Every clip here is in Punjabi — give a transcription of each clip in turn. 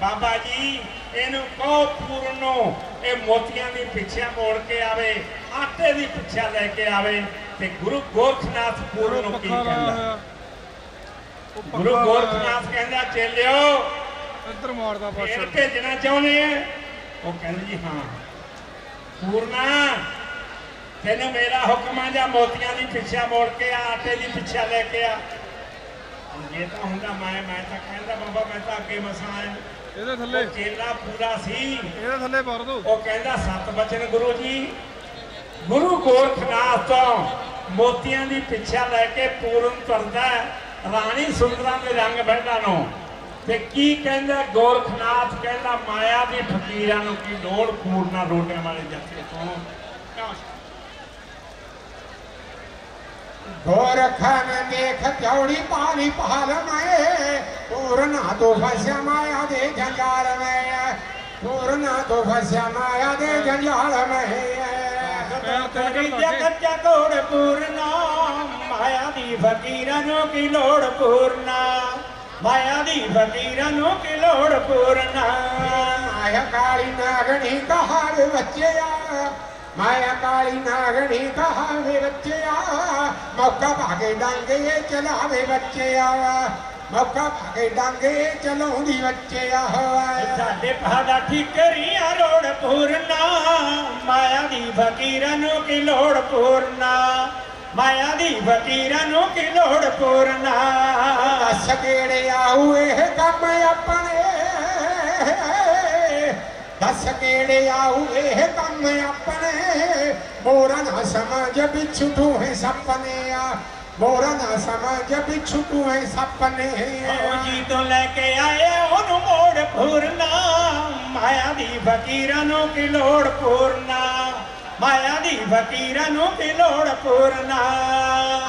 ਬਾਬਾ ਜੀ ਇਹਨੂੰ ਕਹੋ ਪੂਰਨ ਇਹ ਮੋਤੀਆਂ ਦੀ ਪਿੱਛੇ ਮੋੜ ਕੇ ਆਵੇ ਆਟੇ ਦੀ ਪਿੱਛੇ ਲੈ ਕੇ ਆਵੇ ਤੇ ਗੁਰੂ ਗੋਰਖਨਾਥ ਪੂਰਨ ਨੂੰ ਕੀ ਕਹਿੰਦਾ? ਗੁਰੂ ਗੋਰਖਨਾਥ ਕਹਿੰਦਾ ਚੇਲਿਓ। ਇੱਧਰ ਮਾਰਦਾ ਫੇਰ ਬਸ ਭੇਜਣਾ ਚਾਹੁੰਦੇ ਆ? ਉਹ ਕਹਿੰਦੇ ਜੀ ਹਾਂ। ਪੂਰਨਾ ਤੈਨੂੰ ਮੇਰਾ ਹੁਕਮ ਆ ਜਾਂ ਮੋਤੀਆਂ ਦੀ ਪਿੱਛੇ ਮੋੜ ਕੇ ਆ ਆਟੇ ਦੀ ਪਿੱਛੇ ਲੈ ਕੇ ਆ। ਜੇ ਤਾਂ ਹੁੰਦਾ ਮੈਂ ਮੈਂ ਤਾਂ ਕਹਿੰਦਾ ਬਾਬਾ ਮੈਂ ਤਾਂ ਅੱਗੇ ਮਸਾਂ ਆਇਆ। ਇਹਦੇ ਥੱਲੇ। ਚੇਲਾ ਪੂਰਾ ਸੀ। ਇਹਦੇ ਥੱਲੇ ਭਰ ਦੋ। ਉਹ ਕਹਿੰਦਾ ਸਤ ਬਚਨ ਗੁਰੂ ਜੀ ਗੁਰੂ ਗੋਰਖਨਾਥ ਤੋਂ ਮੋਤੀਆਂ ਦੀ ਪਿੱਛਾ ਲੈ ਕੇ ਪੂਰਨ ਤਰਦਾ ਰਾਣੀ ਸੁੰਦਰਾਂ ਦੇ ਰੰਗ ਬੈਠਾ ਨੂੰ। ਤੇ ਕੀ ਕਹਿੰਦਾ ਗੋਰਖਨਾਥ ਕਹਿੰਦਾ ਮਾਇਆ ਦੀ ਫਕੀਰਾਂ ਨੂੰ ਕੀ ਲੋੜ ਪੂਰਨਾ ਰੋਟੀਆਂ ਵਾਲੇ ਜੱਥੇ ਤੋਂ। ਗੋਰਖਨ ਦੇਖ ਚੌੜੀ ਪਾਣੀ ਪਹਾੜ ਮਾਏ પૂર્ણાતો ફસ્યા માયા દે જંજાળ મેં પૂર્ણાતો ફસ્યા માયા દે જંજાળ મેં કરી જગત ચોર ਦੀ ਮਾਇਆ ਦੀ ਫਕੀਰਾਂ ਨੂੰ ਕੀ ਲੋੜ ਪੂਰਨਾ ਮਾਇਆ ਕਾਲੀ ਨਾਗਣੀ ਕਹਾਰ ਬੱਚਿਆ ਮਾਇਆ ਕਾਲੀ ਨਾਗਣੀ ਕਹਾਵੇ ਬੱਚਿਆ ਮੌਕਾ ਭਾਗੇ ਡਾਂਗੇ ਚਲਾਵੇ ਬੱਚਿਆ ਮੌਕਾ ਭਾਗੇ ਡਾਂਗੇ ਦੀ ਬੱਚੇ ਆਹ ਸਾਡੇ ਪਹਾੜਾ ਠੀਕਰੀਆਂ ਰੋੜ ਪੂਰਨਾ ਮਾਇਆ ਦੀ ਫਕੀਰਾਂ ਨੂੰ ਕੀ ਲੋੜ ਪੂਰਨਾ? ਮਾਇਆ ਦੀ ਫਕੀਰਾਂ ਨੂੰ ਕੀ ਲੋੜ ਪੂਰਨਾ? ਦੱਸ ਕਿਹੜੇ ਆਉ ਇਹ ਕੰਮ ਆਪਣੇ? ਦੱਸ ਕਿਹੜੇ ਆਉ ਇਹ ਕੰਮ ਆਪਣੇ? ਮੋਰਨ ਸਮਝ ਵਿੱਚ ਢੂਹੇ ਸਪਨੇ ਆ। ਮੋਰਾ ਨਾ ਸਮਝ ਬਿਛੂ ਤੂੰ ਹੈ ਸਪਨੇ। ਉਹ ਜੀ ਤੋਂ ਲੈ ਕੇ ਆਏ ਉਹਨੂੰ ਮੋੜ ਪੂਰਨਾ। ਮਾਇਆ ਦੀ ਫਕੀਰਾਂ ਨੂੰ ਕੀ ਲੋੜ ਪੂਰਨਾ? ਮਾਇਆ ਦੀ ਫਕੀਰਾਂ ਨੂੰ ਕੀ ਲੋੜ ਪੂਰਨਾ?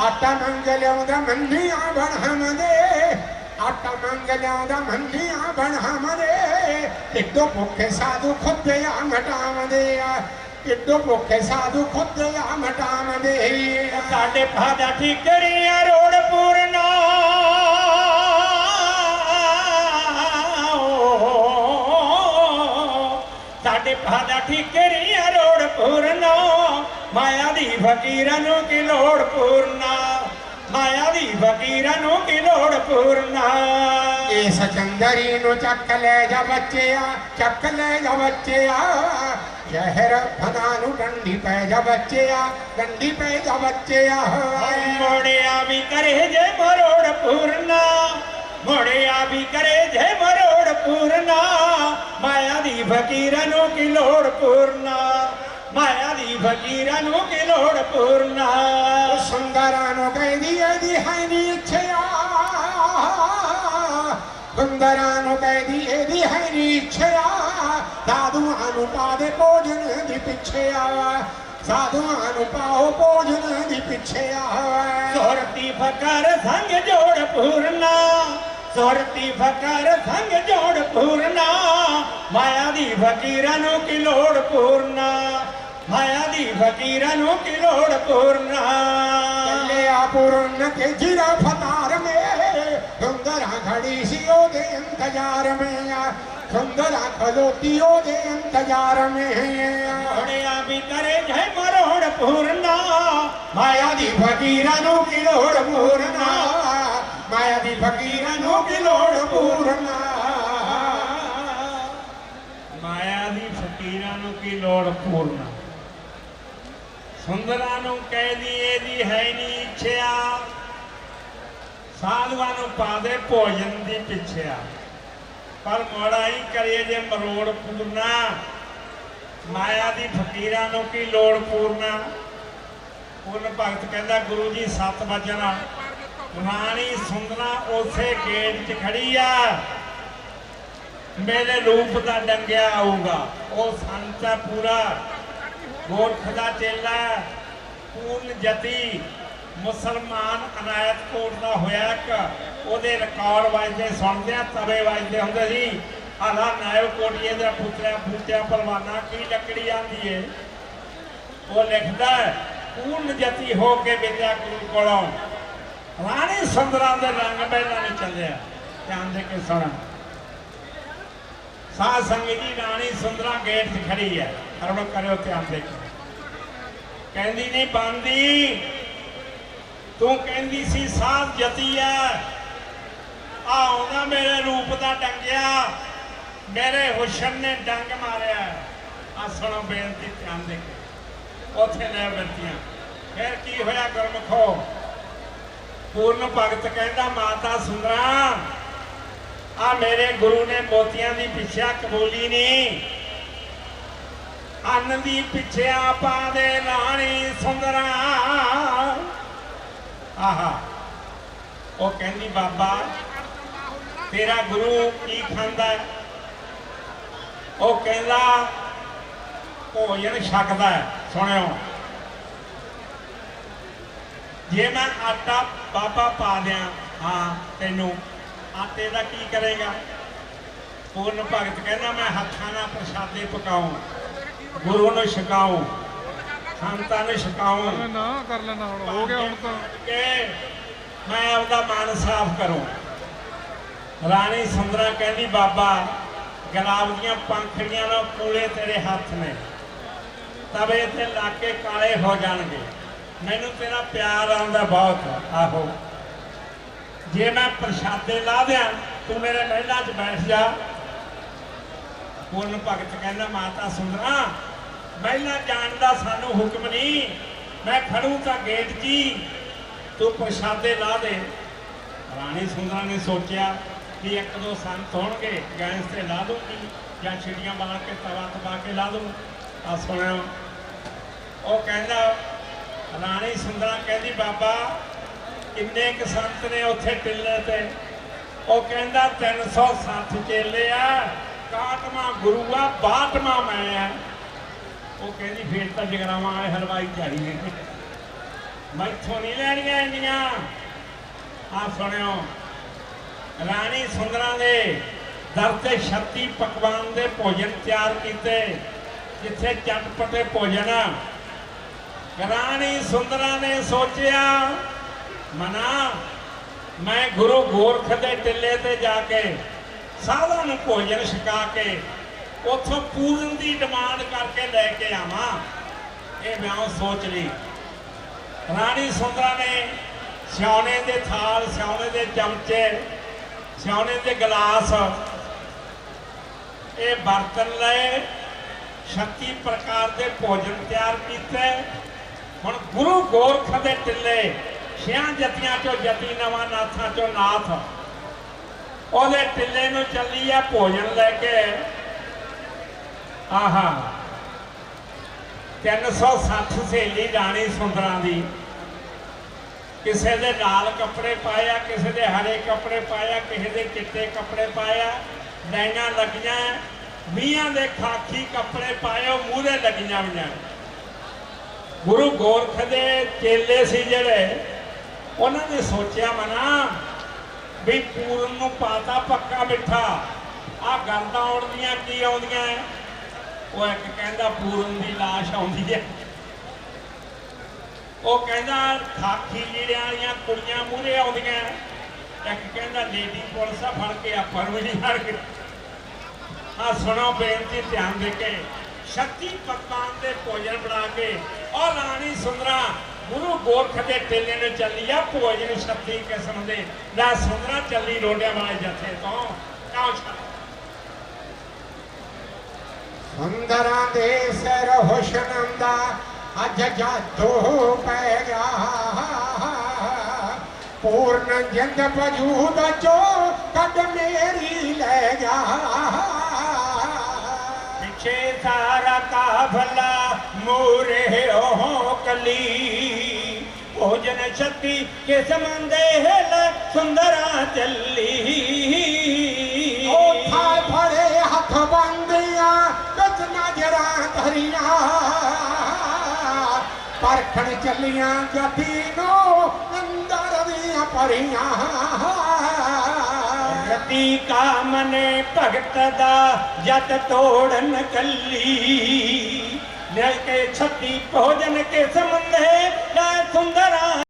ਆਟਾ ਮੰਗ ਲਿਆਉਂਦਾ ਮੰਡੀਆਂ ਬਣ ਹਮਦੇ। ਆਟਾ ਮੰਗ ਲਿਆਉਂਦਾ ਮੰਡੀਆਂ ਬਣ ਹਮਦੇ। ਇੱਡੋ ਭੁੱਖੇ ਸਾਧੂ ਖੁੱਦੇ ਆ ਮਟਾਉਂਦੇ ਆ। ਇੱਡੋ ਭੁੱਖੇ ਸਾਧੂ ਖੁੱਦੇ ਆ ਮਟਾਉਂਦੇ ਸਾਡੇ ਪਹਾੜਾ ਠੀਕਰੀਆਂ ਰੋੜ ਪੂਰਨਾ। ਸਾਡੇ ਪਹਾੜਾ ਠੀਕਰੀਆਂ ਰੋੜ ਪੂਰਨਾ। ਮਾਇਆ ਦੀ ਫਕੀਰਾਂ ਨੂੰ ਕੀ ਲੋੜ ਪੂਰਨਾ? ਮਾਇਆ ਦੀ ਫਕੀਰਾਂ ਨੂੰ ਕੀ ਲੋੜ ਪੂਰਨਾ? ਇਸ ਚੰਦਰੀ ਨੂੰ ਚੱਕ ਲੈ ਜਾ ਬੱਚਿਆ ਚੱਕ ਲੈ ਜਾ ਬੱਚਿਆ। ਸ਼ਹਿਰ ਫਨਾ ਨੂੰ ਡੰਡੀ ਪੈ ਜਾ ਬੱਚਿਆ ਡੰਡੀ ਪੈ ਜਾ ਬੱਚਿਆ। ਮੋੜਿਆ ਵੀ ਕਰੇ ਜੇ ਮਰੋੜ ਪੂਰਨਾ ਮੋੜਿਆ ਵੀ ਕਰੇ ਜੇ ਮਰੋੜ ਪੂਰਨਾ। ਮਾਇਆ ਦੀ ਫਕੀਰਾਂ ਨੂੰ ਕੀ ਲੋੜ ਪੂਰਨਾ? ਮਾਇਆ ਦੀ ਫਕੀਰਾਂ ਨੂੰ ਕੀ ਲੋੜ ਪੂਰਨਾ? ਸੁੰਦਰਾਂ ਨੂੰ ਕਹਿੰਦੀ ਇਹਦੀ ਹੈ ਨੀ ਇੱਛਿਆ। ਸੁੰਦਰਾਂ ਨੂੰ ਕਹਿੰਦੀ ਇਹਦੀ ਹੈ ਨੀ ਇੱਛਿਆ ਸਾਧੂਆਂ ਨੂੰ ਪਾ ਦੇ ਭੋਜਨ ਦੀ ਪਿੱਛੇ ਆ ਸਾਧੂਆਂ ਨੂੰ ਪਾਓ ਭੋਜਨ ਦੀ ਪਿੱਛੇ ਆ ਸੁਰਤੀ ਫਕਰ ਸੰਗ ਜੋੜ ਪੂਰਨਾ। ਸੁਰਤੀ ਫਕਰ ਸੰਗ ਜੋੜ ਪੂਰਨਾ। ਮਾਇਆ ਦੀ ਫਕੀਰਾਂ ਨੂੰ ਕੀ ਲੋੜ ਪੂਰਨਾ? ਮਾਇਆ ਦੀ ਫਕੀਰਾਂ ਨੂੰ ਕੀ ਲੋੜ ਪੂਰਨਾ? ਚੱਲਿਆ ਪੁਰਨ ਕੇ ਜਿਰਾ ਫਤਾਰ ਮੇ ਸੁੰਦਰਾ ਖੜੀ ਸੀ ਉਹਦੇ ਇੰਤਜ਼ਾਰ ਮੇ ਆ ਸੁੰਦਰਾ ਖਲੋਤੀ ਉਹਦੇ ਇੰਤਜ਼ਾਰ ਮੇ ਮੋੜਿਆ ਵੀ ਕਰੇ ਜੈ ਮਰੋੜ ਪੂਰਨਾ। ਮਾਇਆ ਦੀ ਫਕੀਰਾਂ ਨੂੰ ਕੀ ਲੋੜ ਪੂਰਨਾ। ਮਾਇਆ ਦੀ ਫਕੀਰਾਂ ਨੂੰ ਕੀ ਲੋੜ ਪੂਰਨਾ। ਮਾਇਆ ਦੀ ਫਕੀਰਾਂ ਨੂੰ ਕੀ ਲੋੜ ਪੂਰਨਾ। ਸੁੰਦਰਾਂ ਨੂੰ ਕਹਿਦੀ ਇਹਦੀ ਹੈ ਨਹੀਂ ਇੱਛਿਆ। ਸਾਧੂਆਂ ਨੂੰ ਪਾ ਦੇ ਭੋਜਨ ਦੀ ਪਿੱਛਿਆ ਪਰ ਮੋੜਾ ਹੀ ਜੇ ਮਰੋੜ ਪੂਰਨਾ। ਮਾਇਆ ਦੀ ਫਕੀਰਾਂ ਨੂੰ ਕੀ ਲੋੜ ਪੂਰਨਾ? ਪੂਰਨ ਭਗਤ ਕਹਿੰਦਾ, ਗੁਰੂ ਜੀ, ਸਤ ਵਚਨ ਰਾਣੀ ਸੁੰਦਰਾ ਉਸੇ ਗੇਟ 'ਚ ਖੜੀ ਆ। ਮੇਰੇ ਰੂਪ ਦਾ ਡੰਗਿਆ ਆਊਗਾ। ਉਹ ਸੰਤ ਹੈ ਪੂਰਾ। ਗੋਰਖ ਦਾ ਚੇਲਾ, ਪੂਰਨ ਜਤੀ। ਮੁਸਲਮਾਨ ਅਨਾਇਤ ਕੋਟ ਦਾ ਹੋਇਆ ਇੱਕ, ਉਹਦੇ ਰਿਕਾਰਡ ਵੱਜਦੇ, ਸੁਣਦੇ ਆ, ਤਵੇ ਵੱਜਦੇ ਹੁੰਦੇ ਸੀ। ਆਲਾ ਨਾਇਬ ਕੋਟੀਏ ਦੇ ਪੁੱਤਰਿਆ ਬੂਟਿਆ ਪਹਿਲਵਾਨਾ, ਕੀ ਲੱਕੜੀ ਆਂਦੀ ਏ? ਉਹ ਲਿਖਦਾ ਪੂਰਨ ਜਤੀ ਹੋ ਕੇ ਵਿਦਿਆ ਗੁਰੂ ਕੋਲੋਂ। ਰਾਣੀ ਸੁੰਦਰਾਂ ਦੇ ਰੰਗ ਪਹਿਲਾਂ ਨਹੀਂ ਚੱਲਿਆ, ਧਿਆਨ ਦੇ ਕੇ ਸੁਣ। ਸਾਧ ਸੰਗਤ ਜੀ ਰਾਣੀ ਸੁੰਦਰਾ ਗੇਟ 'ਚ ਖੜੀ ਹੈ, ਹਰਮਨ ਕਰਿਓ ਧਿਆਨ ਦੇਖੋ ਕਹਿੰਦੀ ਨਹੀਂ, ਬੰਦੀ ਤੂੰ ਕਹਿੰਦੀ ਸੀ, ਸਾਧ ਜਤੀ ਆ ਆ ਮੇਰੇ ਰੂਪ ਦਾ ਡੰਗਿਆ। ਮੇਰੇ ਹੁਸ਼ਨ ਨੇ ਡੰਗ ਮਾਰਿਆ। ਆ ਸੁਣੋ ਬੇਨਤੀ, ਧਿਆਨ ਦੇ ਕੇ ਉੱਥੇ ਲੈ ਬੱਤੀਆਂ ਫਿਰ ਕੀ ਹੋਇਆ ਗੁਰਮਖੋ? ਪੂਰਨ ਭਗਤ ਕਹਿੰਦਾ, ਮਾਤਾ ਸੁੰਦਰਾ, ਆ ਮੇਰੇ ਗੁਰੂ ਨੇ ਮੋਤੀਆਂ ਦੀ ਪਿੱਛਿਆ ਕਬੂਲੀ ਨਹੀਂ। ਅੰਨ ਦੀ ਪਿੱਛਿਆ ਪਾ ਦੇ ਰਾਣੀ ਸੁੰਦਰਾ। ਆਹਾ। ਉਹ ਕਹਿੰਦੀ, ਬਾਬਾ, ਤੇਰਾ ਗੁਰੂ ਕੀ ਖਾਂਦਾ ਉਹ ਕਹਿੰਦਾ, ਭੋਜਨ ਛਕਦਾ ਸੁਣਿਓ। ਜੇ ਮੈਂ ਆਟਾ ਬਾਬਾ ਪਾ ਦਿਆਂ, ਹਾਂ, ਤੈਨੂੰ ਆਟੇ ਦਾ ਕੀ ਕਰੇਗਾ? ਪੂਰਨ ਭਗਤ ਕਹਿੰਦਾ, ਮੈਂ ਹੱਥਾਂ ਨਾਲ ਪ੍ਰਸ਼ਾਦੇ ਪਕਾਉਂ, ਗੁਰੂ ਨੂੰ ਛਕਾਉਂ। ਸੰਤਾਂ ਨੂੰ ਛਕਾਉਂ ਮੈਂ ਨਾ ਕਰ ਲੈਣਾ ਹੁਣ ਹੋ ਗਿਆ ਹੁਣ ਤਾਂ। ਮੈਂ ਆਪਦਾ ਮਨ ਸਾਫ਼ ਕਰੂੰ। ਰਾਣੀ ਸੁੰਦਰਾ ਕਹਿੰਦੀ ਬਾਬਾ ਗੁਲਾਬ ਦੀਆਂ ਪੰਖੜੀਆਂ ਨਾਲ ਕੂਲੇ ਤੇਰੇ ਹੱਥ ਨੇ। ਤਵੇ ਤੇ ਲਾ ਕੇ ਕਾਲੇ ਹੋ ਜਾਣਗੇ। ਮੈਨੂੰ ਤੇਰਾ ਪਿਆਰ ਆਉਂਦਾ ਬਹੁਤ। ਆਹੋ। ਜੇ ਮੈਂ ਪ੍ਰਸ਼ਾਦੇ ਲਾ ਦਿਆਂ ਤੂੰ ਮੇਰੇ ਮਹਿਲਾ 'ਚ ਬੈਠ ਜਾ। ਪੂਰਨ ਭਗਤ ਕਹਿੰਦਾ ਮਾਤਾ ਸੁੰਦਰਾ ਮਹਿਲਾ ਜਾਣ ਦਾ ਸਾਨੂੰ ਹੁਕਮ ਨਹੀਂ। ਮੈਂ ਖੜੂ ਤਾਂ ਗੇਟ 'ਚ ਤੂੰ ਪ੍ਰਸ਼ਾਦੇ ਲਾ ਦੇ। ਰਾਣੀ ਸੁੰਦਰਾ ਨੇ ਸੋਚਿਆ ਕਿ ਇੱਕ ਦੋ ਸੰਤ ਹੋਣਗੇ, ਗੈਸ ਤੇ ਲਾ ਦੂੰਗੀ ਜਾਂ ਛਿੜੀਆਂ ਮਾਰ ਕੇ ਤਵਾ ਤਵਾ ਕੇ ਲਾ ਦੂੰ। ਆ ਸੁਣਿਓ। ਉਹ ਕਹਿੰਦਾ, ਰਾਣੀ ਸੁੰਦਰਾ ਕਹਿੰਦੀ, ਬਾਬਾ, ਕਿੰਨੇ ਕੁ ਸੰਤ ਨੇ ਉੱਥੇ ਟਿੱਲੇ ਤੇ? ਉਹ ਕਹਿੰਦਾ 360 ਚੇਲੇ ਆ। ਕਾਟਵਾ ਗੁਰੂ ਆ ਬਾਟਵਾ ਮੈਂ ਆ। ਉਹ ਕਹਿੰਦੀ ਫੇਰ ਤਾਂ ਜਗਰਾਵਾਂ ਵਾਲੇ ਹਲਵਾਈ ਝਾੜੀ ਨੇ। ਮੈਥੋਂ ਨਹੀਂ ਲੈਣੀਆਂ ਇੰਨੀਆਂ। ਆ ਸੁਣਿਓ, ਰਾਣੀ ਸੁੰਦਰਾ ਦੇ ਦਰ ਤੇ 36 ਪਕਵਾਨ ਦੇ ਭੋਜਨ ਤਿਆਰ ਕੀਤੇ, ਜਿੱਥੇ ਚਟਪਟੇ ਭੋਜਨ। ਰਾਣੀ ਸੁੰਦਰਾ ਨੇ ਸੋਚਿਆ, ਮਨਾ, ਮੈਂ ਗੁਰੂ ਗੋਰਖ ਦੇ ਟਿੱਲੇ ਤੇ ਜਾ ਕੇ ਸਾਧਾਂ ਨੂੰ ਭੋਜਨ ਛਕਾ ਕੇ ਉੱਥੋਂ ਪੂਰਨ ਦੀ ਡਿਮਾਂਡ ਕਰਕੇ ਲੈ ਕੇ ਆਵਾਂ। ਇਹ ਮੈਂ ਉਹ ਸੋਚ ਲਈ। ਰਾਣੀ ਸੁੰਦਰਾ ਨੇ ਸਿਆਉਣੇ ਦੇ ਥਾਲ ਸਿਆਉਣੇ ਦੇ ਚਮਚੇ ਸਿਆਉਣੇ ਦੇ ਗਲਾਸ ਇਹ ਬਰਤਨ ਲਏ। 36 ਪ੍ਰਕਾਰ ਦੇ ਭੋਜਨ ਤਿਆਰ ਕੀਤੇ। ਹੁਣ ਗੁਰੂ ਗੋਰਖ ਦੇ ਟਿੱਲੇ, ਛਿਆਂ ਜਤੀਆਂ ਚੋਂ ਜਤੀ, ਨਵਾਂ ਨਾਥਾਂ ਚੋਂ ਨਾਥ। ਉਹਦੇ ਟਿੱਲੇ ਨੂੰ ਚੱਲੀ ਆ ਭੋਜਨ ਲੈ ਕੇ। ਆਹਾ। 360 ਸਹੇਲੀ ਰਾਣੀ ਸੁੰਦਰਾਂ ਦੀ। ਕਿਸੇ ਦੇ ਲਾਲ ਕੱਪੜੇ ਪਾਇਆ, ਕਿਸੇ ਦੇ ਹਰੇ ਕੱਪੜੇ ਪਾਇਆ, ਕਿਸੇ ਦੇ ਚਿੱਟੇ ਕੱਪੜੇ ਪਾਇਆ ਲਾਈਨਾਂ ਲੱਗੀਆਂ ਮੀਆਂ ਦੇ ਖਾਕੀ ਕੱਪੜੇ ਪਾਏ ਉਹ ਮੂਹਰੇ ਲੱਗੀਆਂ ਹੋਈਆਂ। ਗੁਰੂ ਗੋਰਖ ਦੇ ਚੇਲੇ ਸੀ ਜਿਹੜੇ, ਉਹਨਾਂ ਨੇ ਸੋਚਿਆ ਮਨਾ ਵੀ ਪੂਰਨ ਨੂੰ ਪਾਤਾ ਪੱਕਾ ਮਿੱਠਾ। ਆ ਗਰਦਾਂ ਉੜਦੀਆਂ ਕੀ ਆਉਂਦੀਆਂ? ਉਹ ਇੱਕ ਕਹਿੰਦਾ ਪੂਰਨ ਦੀ ਲਾਸ਼ ਆਉਂਦੀ ਹੈ। ਉਹ ਕਹਿੰਦਾ ਖਾਕੀ ਲੀੜਿਆਂ ਵਾਲੀਆਂ ਕੁੜੀਆਂ ਮੂਹਰੇ ਆਉਂਦੀਆਂ। ਇੱਕ ਕਹਿੰਦਾ ਲੇਡੀ ਪੁਲਿਸ ਆ, ਫੜ ਕੇ ਆਪਾਂ ਨੂੰ ਨਹੀਂ ਫੜ ਕੇ। ਆ ਸੁਣੋ ਬੇਨਤੀ ਧਿਆਨ ਦੇ ਕੇ ਸ਼ਕਤੀ ਪਕਵਾਨ ਦੇ ਭੋਜਨ ਬਣਾ ਕੇ ਔਰ ਰਾਣੀ ਸੁੰਦਰਾ ਗੁਰੂ ਗੋਰਖ ਦੇ ਟੇਲੇ ਨੇ ਚੱਲੀ ਆ ਭੋਜਨ ਸ਼ਕਤੀ ਕਿਸਮ ਦੇ। ਲੈ ਸੁੰਦਰਾ ਚੱਲੀ ਰੋਡਿਆਂ ਵਾਲੇ ਜੱਥੇ ਤੋਂ। ਕਾਉ ਛੱਡ ਅੰਦਰਾਂ ਦੇ ਸਿਰ ਹੁਸਨ ਦਾ ਅੱਜ ਜਾਦੂ ਪੈ ਗਿਆ। ਪੂਰਨ ਜਿੰਦ ਵਜੂਦ ਚੋ ਕੱਢ ਮੇਰੀ ਲੈ ਗਿਆ। ਪਿੱਛੇ ਸਾਰਾ ਕਾਫਲਾ ਮੂਰੇ ਉਹ ਕਲੀ। ਭੋਜਨ ਛੱਤੀ ਕਿਸਮ ਦੇ ਹਿਲ ਸੁੰਦਰਾ ਚੱਲੀ। ਉਹ ਥਾਲ ਫੜੇ ਹੱਥ ਬੰਦ ڀريا پرکڻ چلير پريان جڏهن ڪامني ڀڳت جت توڙن ڪلي ڇتي ڀوڄن ڪيتري سندرا